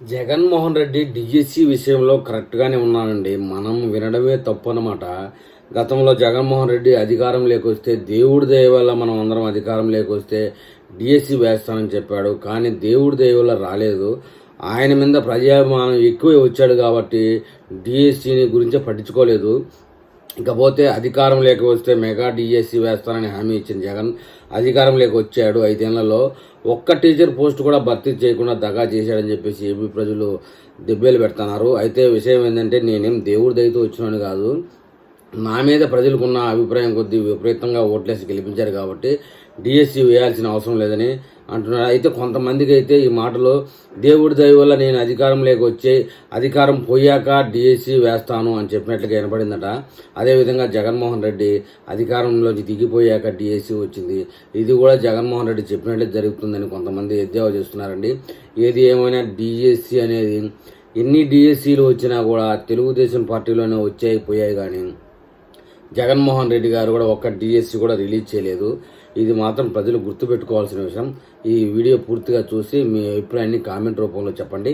Jaganmohan Reddy DSC విషయంలో కరెక్ట్గానే ఉన్నానండి మనం వినడమే తప్పు అనమాట గతంలో జగన్మోహన్ రెడ్డి అధికారం లేకొస్తే దేవుడి దయ వల్ల మనం అందరం అధికారం లేకొస్తే డిఎస్సి వేస్తానని చెప్పాడు. కానీ దేవుడి దయ వల్ల రాలేదు. ఆయన మీద ప్రజాభిమానం ఎక్కువే వచ్చాడు కాబట్టి డిఎస్సిని గురించి పట్టించుకోలేదు. ఇకపోతే అధికారం లేక వస్తే మెగా డిఎస్సి వేస్తానని హామీ ఇచ్చిన జగన్. అధికారం లేక వచ్చాడు ఐదేళ్ళలో. ఒక్క టీచర్ పోస్ట్ కూడా భర్తీ చేయకుండా దగా చేశాడని చెప్పేసి ఏపీ ప్రజలు దెబ్బలు పెడుతున్నారు. అయితే విషయం ఏంటంటే నేనేం దేవుడి దయతో వచ్చినాను కాదు. నా మీద ప్రజలకున్న అభిప్రాయం కొద్దీ విపరీతంగా ఓట్లేసి గెలిపించారు కాబట్టి డిఎస్సి వేయాల్సిన అవసరం లేదని అంటున్నారు. అయితే కొంతమందికి అయితే ఈ మాటలో దేవుడి దయ వల్ల నేను అధికారం లేక వచ్చి అధికారం పోయాక డిఎస్సి వేస్తాను అని చెప్పినట్లుగా వినపడిందట. అదేవిధంగా జగన్మోహన్ రెడ్డి అధికారంలోకి దిగిపోయాక డిఎస్సి వచ్చింది. ఇది కూడా జగన్మోహన్ రెడ్డి చెప్పినట్లు జరుగుతుందని కొంతమంది ఎద్దేవా చేస్తున్నారండి. ఏది ఏమైనా డిఎస్సి అనేది ఎన్ని డిఎస్సీలు వచ్చినా కూడా తెలుగుదేశం పార్టీలోనే వచ్చాయి పోయాయి కానీ జగన్మోహన్ రెడ్డి గారు కూడా ఒక్క డిఎస్సి కూడా రిలీజ్ చేయలేదు. ఇది మాత్రం ప్రజలు గుర్తుపెట్టుకోవాల్సిన విషయం. ఈ వీడియో పూర్తిగా చూసి మీ అభిప్రాయాన్ని కామెంట్ రూపంలో చెప్పండి.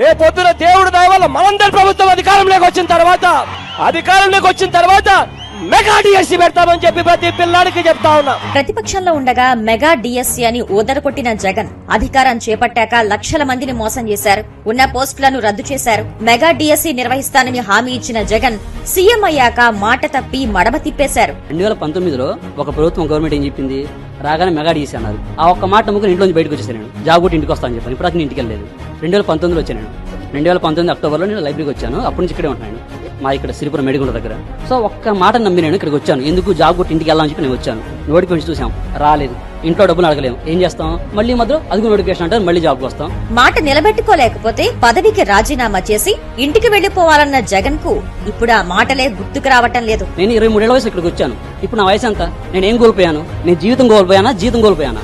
ఏ పొద్దున దేవుడు దావాల వల్ల మనందరి ప్రభుత్వం అధికారంలోకి వచ్చిన తర్వాత అధికారంలోకి వచ్చిన తర్వాత మెగా డిఎస్సి పెడతామని చెప్పి ప్రతి పిల్లాడికి చెప్తా ఉన్నా. ప్రతిపక్షంలో ఉండగా మెగా డిఎస్సీ అని ఊదరకొట్టిన జగన్ అధికారం చేపట్టాక లక్షల మందిని మోసం చేశారు. ఉన్న పోస్టులను రద్దు చేశారు. మెగా డిఎస్సీ నిర్వహిస్తానని హామీ ఇచ్చిన జగన్ సీఎం అయ్యాక మాట తప్పి మడమ తిప్పేశారు. రెండు వేల పంతొమ్మిదిలో ఒక ప్రభుత్వం గవర్నమెంట్ ఏం చెప్పింది? రాగానే మెగా డీసీ అన్నారు. ఆ ఒక్క మాట నమ్ముకుని ఇంట్లోంచి బయటకు వచ్చేసాను నేను జాబ్ కొట్టి ఇంటికి వస్తాను చెప్పాను. ఇప్పుడు నేను ఇంటికి వెళ్ళలేదు. రెండు వేల పంతొమ్మిదిలో వచ్చాను నేను. రెండు వేల పంతొమ్మిది అక్టోబర్లో నేను లైబ్రరీకి వచ్చాను. అప్పటి నుంచి ఇక్కడే ఉంటున్నాను. మా ఇక్కడ సిరిపురం మెడిగుండ దగ్గర. సో ఒక్క మాట నమ్మి నేను ఇక్కడికి వచ్చాను. ఎందుకు జాబ్ కొట్టి ఇంటికి వెళ్ళాలని చెప్పి నేను వచ్చాను. నోటిఫికేషన్ చూసాం రాలేదు. ఇంట్లో డబ్బులు అడగలేము. ఏం చేస్తాం? మళ్ళీ మధ్యలో అదుగు నోటిఫికేషన్ అంటే మళ్ళీ జాబ్కి వస్తాం. మాట నిలబెట్టుకోలేకపోతే పదవికి రాజీనామా చేసి ఇంటికి వెళ్ళిపోవాలన్న జగన్కు ఇప్పుడు ఆ మాటలే గుర్తుకు రావటం లేదు. నేను ఇరవై మూడేళ్ళ వయసు ఇక్కడికి వచ్చాను. ఇప్పుడు నా వయసు ఎంత? నేను ఏం కోల్పోయాను? నేను జీవితం కోల్పోయానా? జీతం కోల్పోయానా?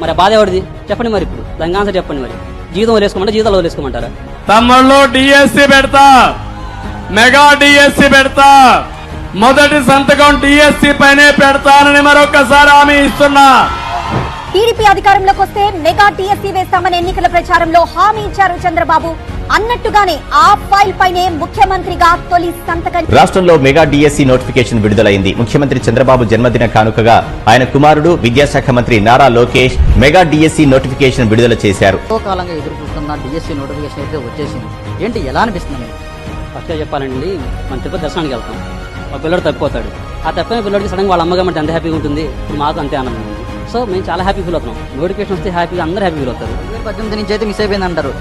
మరి బాధ ఎవరిది? చెప్పండి మరి ఇప్పుడు. దానికి ఆన్సర్ చెప్పండి మరి. జీవితం వదిలేసుకోమంటారా జీతాలు వదిలేసుకోమంటారా? తమ్ముళ్ళు డిఎస్సి పెడతా. మెగా డిఎస్సి పెడతా. మొదటి సంతకం డిఎస్సి పైనే పెడతానని మరొకసారి హామీ ఇస్తున్నా. టీడీపీ అధికారంలోకి వస్తే మెగా టీఎస్సీ వేస్తామని ఎన్నికల ప్రచారంలో హామీ ఇచ్చారు చంద్రబాబు. అన్నట్టుగానే ఆ ఫైల్ పైనే ముఖ్యమంత్రిగా తొలి సంతకం. రాష్ట్రంలో మెగా డిఎస్సి నోటిఫికేషన్ విడుదలైంది. ముఖ్యమంత్రి చంద్రబాబు జన్మదిన కానుకగా ఆయన కుమారుడు విద్యాశాఖ మంత్రి Nara Lokesh mega DSC notification విడుదల చేశారు. కాలంగా ఎదురు చూస్తున్న డిఎస్సీ నోటిఫికేషన్ అయితే వచ్చేసింది. ఏంటి ఎలా అనిపిస్తుంది? ఫస్ట్గా ఫస్ట్ చెప్పాలండి మన తిరుపతి దర్శనానికి వెళ్తాం. ఒక పిల్లడు తప్పిపోతాడు. ఆ తప్పిన పిల్లడికి సడన్ వాళ్ళ అమ్మగా మనకి ఎంత హ్యాపీగా ఉంటుంది. ఇప్పుడు మాకు అంతే ఆనందం ఉంది. సో మేము చాలా హ్యాపీ ఫీల్ అవుతున్నాం. నోటిఫికేషన్ వస్తే హ్యాపీగా అందరూ హ్యాపీ ఫీల్ అవుతారు. పద్దెనిమిది నుంచి అయితే మిస్ అయిపోయింది అంటారు